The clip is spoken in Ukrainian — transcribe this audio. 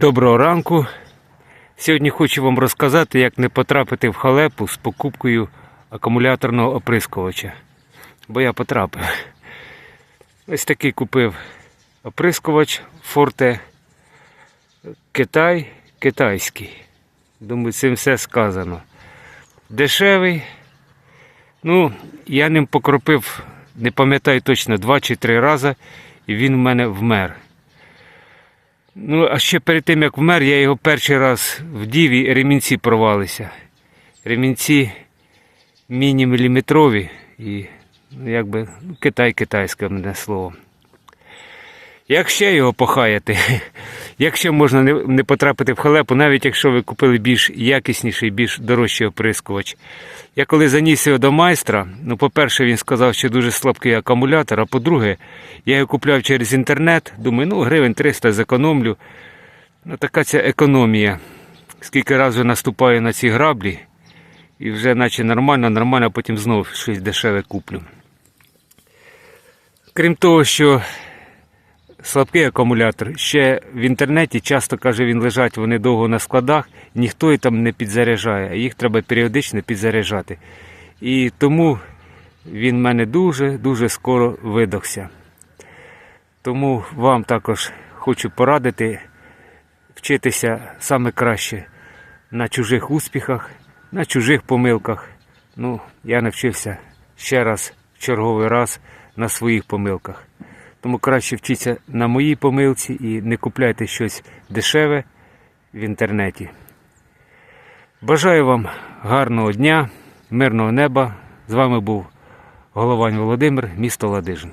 Доброго ранку. Сьогодні хочу вам розказати, як не потрапити в халепу з покупкою акумуляторного оприскувача. Бо я потрапив. Ось такий купив оприскувач Forte Китай китайський. Думаю, цим все сказано. Дешевий. Ну, я ним покропив, не пам'ятаю точно, два чи три рази, і він в мене вмер. Ну, а ще перед тим, як вмер, я його перший раз в діві ремінці порвалися. Ремінці міні-міліметрові і ну, якби ну, Китай китайське мене слово. Як ще його похаяти? Як ще можна не, потрапити в халепу, навіть якщо ви купили більш якісніший, більш дорожчий оприскувач. Я коли заніс його до майстра, ну, по-перше, він сказав, що дуже слабкий акумулятор, а по-друге, я його купляв через інтернет, думаю, ну, гривень 300 зекономлю. Ну, така ця економія. Скільки разів наступаю на ці граблі, і вже наче нормально, нормально, потім знову щось дешеве куплю. Крім того, що слабкий акумулятор. Ще в інтернеті часто каже, він лежать вони довго на складах, ніхто їх там не підзаряджає, їх треба періодично підзаряджати. І тому він в мене дуже-дуже скоро видохся. Тому вам також хочу порадити вчитися саме краще на чужих успіхах, на чужих помилках. Ну, я навчився ще раз, в черговий раз на своїх помилках. Тому краще вчіться на моїй помилці і не купляйте щось дешеве в інтернеті. Бажаю вам гарного дня, мирного неба. З вами був Головань Володимир, місто Ладижин.